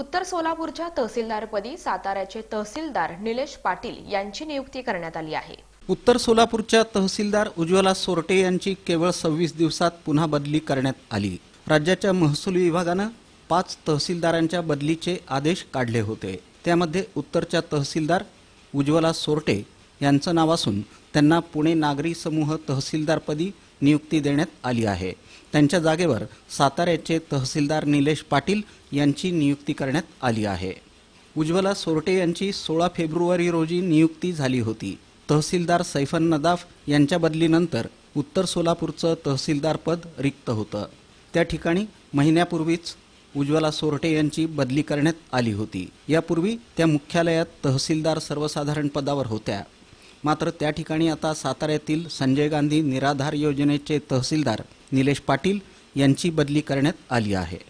उत्तर सोलापूरच्या तहसीलदारपदी साताऱ्याचे तहसीलदार निलेश पाटील यांची नियुक्ती करण्यात आली आहे. उत्तर सोलापूरच्या तहसीलदार उज्ज्वला सोरटे यांची केवळ सव्वीस दिवसात पुन्हा बदली करण्यात आली. राज्याच्या महसूल विभागानं पाच तहसीलदारांच्या बदलीचे आदेश काढले होते. त्यामध्ये उत्तरच्या तहसीलदार उज्ज्वला सोरटे यांचं नाव असून त्यांना पुणे नागरी समूह तहसीलदारपदी नियुक्ती देण्यात आली आहे. त्यांच्या जागेवर साताऱ्याचे तहसीलदार निलेश पाटील यांची नियुक्ती करण्यात आली आहे. उज्ज्वला सोरटे यांची सोळा फेब्रुवारी रोजी नियुक्ती झाली होती. तहसीलदार सैफन नदाफ यांच्या बदलीनंतर उत्तर सोलापूरचं तहसीलदारपद रिक्त होतं. त्या ठिकाणी महिन्यापूर्वीच उज्ज्वला सोरटे यांची बदली करण्यात आली होती. यापूर्वी त्या मुख्यालयात तहसीलदार सर्वसाधारण पदावर होत्या. मात्र त्या ठिकाणी आता साताऱ्यातील संजय गांधी निराधार योजनेचे तहसीलदार निलेश पाटील यांची बदली करण्यात आली आहे.